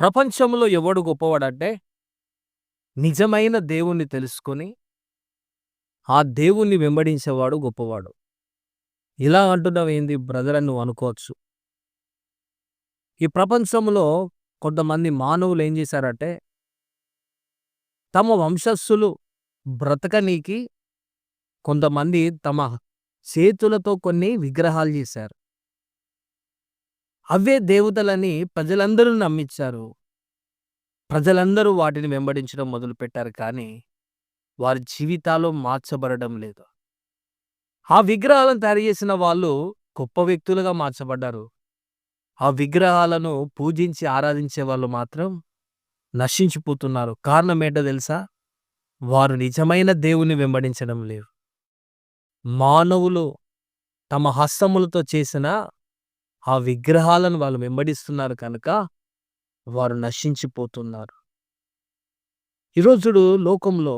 ప్రపంచంలో ఎవడు గొప్పవాడంటే నిజమైన దేవుణ్ణి తెలుసుకొని ఆ దేవుణ్ణి వెంబడించేవాడు గొప్పవాడు. ఇలా అంటున్నావు ఏంది బ్రదర్ అని నువ్వు అనుకోవచ్చు. ఈ ప్రపంచంలో కొంతమంది మానవులు ఏం చేశారంటే తమ వంశస్థులు బ్రతకనీకి కొంతమంది తమ చేతులతో కొన్ని విగ్రహాలు చేశారు. అవే దేవతలని ప్రజలందరూ నమ్మించారు ప్రజలందరూ వాటిని వెంబడించడం మొదలుపెట్టారు కానీ వారి జీవితాలు మార్చబడడం లేదు. ఆ విగ్రహాలను తయారు చేసిన వాళ్ళు గొప్ప వ్యక్తులుగా మార్చబడ్డారు. ఆ విగ్రహాలను పూజించి ఆరాధించే వాళ్ళు మాత్రం నశించిపోతున్నారు. కారణం ఏంటో తెలుసా? వారు నిజమైన దేవుని వెంబడించడం లేవు మానవులు తమ హస్తములతో చేసిన ఆ విగ్రహాలను వాళ్ళు వెంబడిస్తున్నారు కనుక వారు నశించిపోతున్నారు. ఈరోజు లోకంలో